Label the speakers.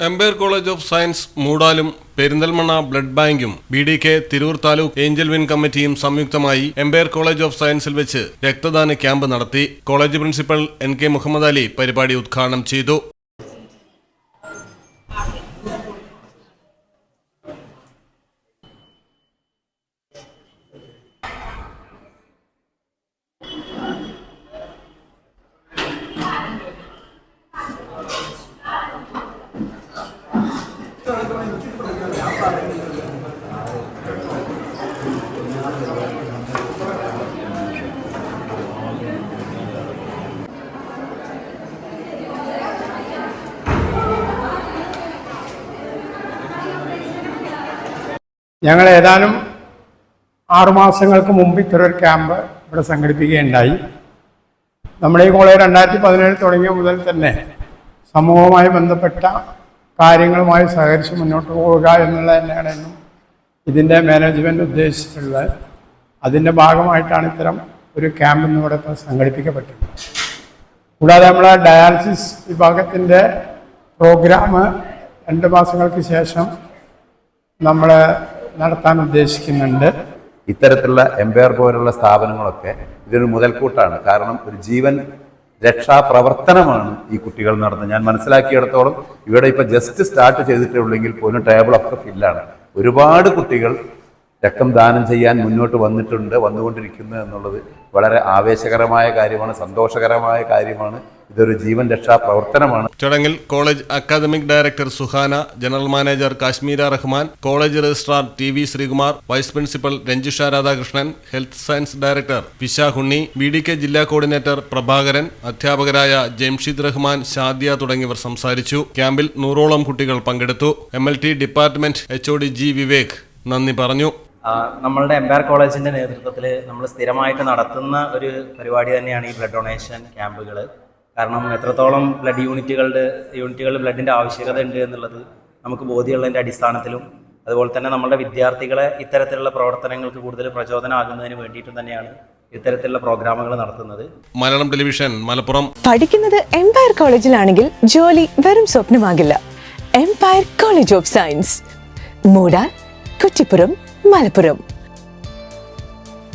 Speaker 1: Empire college of science മൂടാലും Perinthalmanna blood ബാങ്കും B D K Tirur taluk angel win കമ്മിറ്റിയും സംയുക്തമായി എംപയർ കോളേജ് ഓഫ് സയൻസിൽ വെച്ച് രക്തദാന ക്യാമ്പ് നടത്തി. College principal N K Muhammad Ali പരിപാടി ഉദ്ഘാടനം ചെയ്തു.
Speaker 2: ഞങ്ങൾ ഏതാനും ആറുമാസങ്ങൾക്ക് മുമ്പ് ഇത്തരൊരു ക്യാമ്പ് ഇവിടെ സംഘടിപ്പിക്കുകയുണ്ടായി. നമ്മുടെ ഈ കോളേജ് രണ്ടായിരത്തി പതിനേഴ് തുടങ്ങിയ മുതൽ തന്നെ സമൂഹവുമായി ബന്ധപ്പെട്ട കാര്യങ്ങളുമായി സഹകരിച്ച് മുന്നോട്ട് പോവുക എന്നുള്ളത് തന്നെയാണ് എന്നും ഇതിന്റെ മാനേജ്മെന്റ് ഉദ്ദേശിച്ചിട്ടുള്ളത്. അതിന്റെ ഭാഗമായിട്ടാണ് ഇത്തരം ഒരു ക്യാമ്പ് ഇന്നിവിടെ ഇപ്പോൾ സംഘടിപ്പിക്കപ്പെട്ടത്. കൂടാതെ നമ്മളെ ഡയാലിസിസ് വിഭാഗത്തിന്റെ പ്രോഗ്രാം രണ്ട് മാസങ്ങൾക്ക് ശേഷം നമ്മൾ നടത്താൻ ഉദ്ദേശിക്കുന്നുണ്ട്.
Speaker 3: ഇത്തരത്തിലുള്ള എംപയർ പോലുള്ള സ്ഥാപനങ്ങളൊക്കെ ഇതൊരു മുതൽക്കൂട്ടാണ്. കാരണം ഒരു ജീവൻ രക്ഷാപ്രവർത്തനമാണ് ഈ കുട്ടികൾ നടന്നത് ഞാൻ മനസ്സിലാക്കിയിടത്തോളം ഇവിടെ ഇപ്പൊ ജസ്റ്റ് സ്റ്റാർട്ട് ചെയ്തിട്ടേ ഉള്ളെങ്കിൽ പോലും ടേബിളൊക്കെ ഫില്ലാണ് ഒരുപാട് കുട്ടികൾ രക്തം ദാനം ചെയ്യാൻ മുന്നോട്ട് വന്നിട്ടുണ്ട് വന്നുകൊണ്ടിരിക്കുന്നു എന്നുള്ളത് വളരെ ആവേശകരമായ കാര്യമാണ് സന്തോഷകരമായ കാര്യമാണ്. ഇതൊരു ജീവൻ രക്ഷാ പ്രവർത്തനമാണ്.
Speaker 1: ചടങ്ങിൽ college academic director Suhana general manager Kashmira Rahman college registrar T V Sreekumar vice principal Ranjusha Radhakrishnan health science director Vishahunni B D K ജില്ലാ കോർഡിനേറ്റർ പ്രഭാകരൻ അധ്യാപകരായ ജംഷീദ് റഹ്മാൻ ഷാദിയ തുടങ്ങിയവർ സംസാരിച്ചു. ക്യാമ്പിൽ നൂറോളം കുട്ടികൾ പങ്കെടുത്തു. M department H G Vivek നന്ദി പറഞ്ഞു.
Speaker 4: നമ്മളുടെ എംപയർ കോളേജിന്റെ നേതൃത്വത്തിൽ നമ്മൾ സ്ഥിരമായിട്ട് നടത്തുന്ന ഒരു പരിപാടി തന്നെയാണ് ഈ ബ്ലഡ് ഡൊണേഷൻ ക്യാമ്പുകൾ കാരണം എത്രത്തോളം ബ്ലഡ് യൂണിറ്റുകളുടെ യൂണിറ്റുകളിൽ ബ്ലഡിന്റെ ആവശ്യകത ഉണ്ട് എന്നുള്ളത് നമുക്ക് ബോധ്യമുള്ളതിന്റെ അടിസ്ഥാനത്തിലും അതുപോലെ തന്നെ നമ്മുടെ വിദ്യാർത്ഥികളെ ഇത്തരത്തിലുള്ള പ്രവർത്തനങ്ങൾക്ക് കൂടുതൽ പ്രചോദനമാകുന്നതിന് വേണ്ടിയിട്ടും തന്നെയാണ് ഇത്തരത്തിലുള്ള പ്രോഗ്രാമുകൾ നടത്തുന്നത്.
Speaker 1: മലയാളം ടെലിവിഷൻ മലപ്പുറം.
Speaker 5: പഠിക്കുന്നത് എംപയർ കോളേജിലാണെങ്കിൽ ജോലി വെറും സ്വപ്നമാകില്ല. Empire college of science Moodan Kuttippuram. Malappuram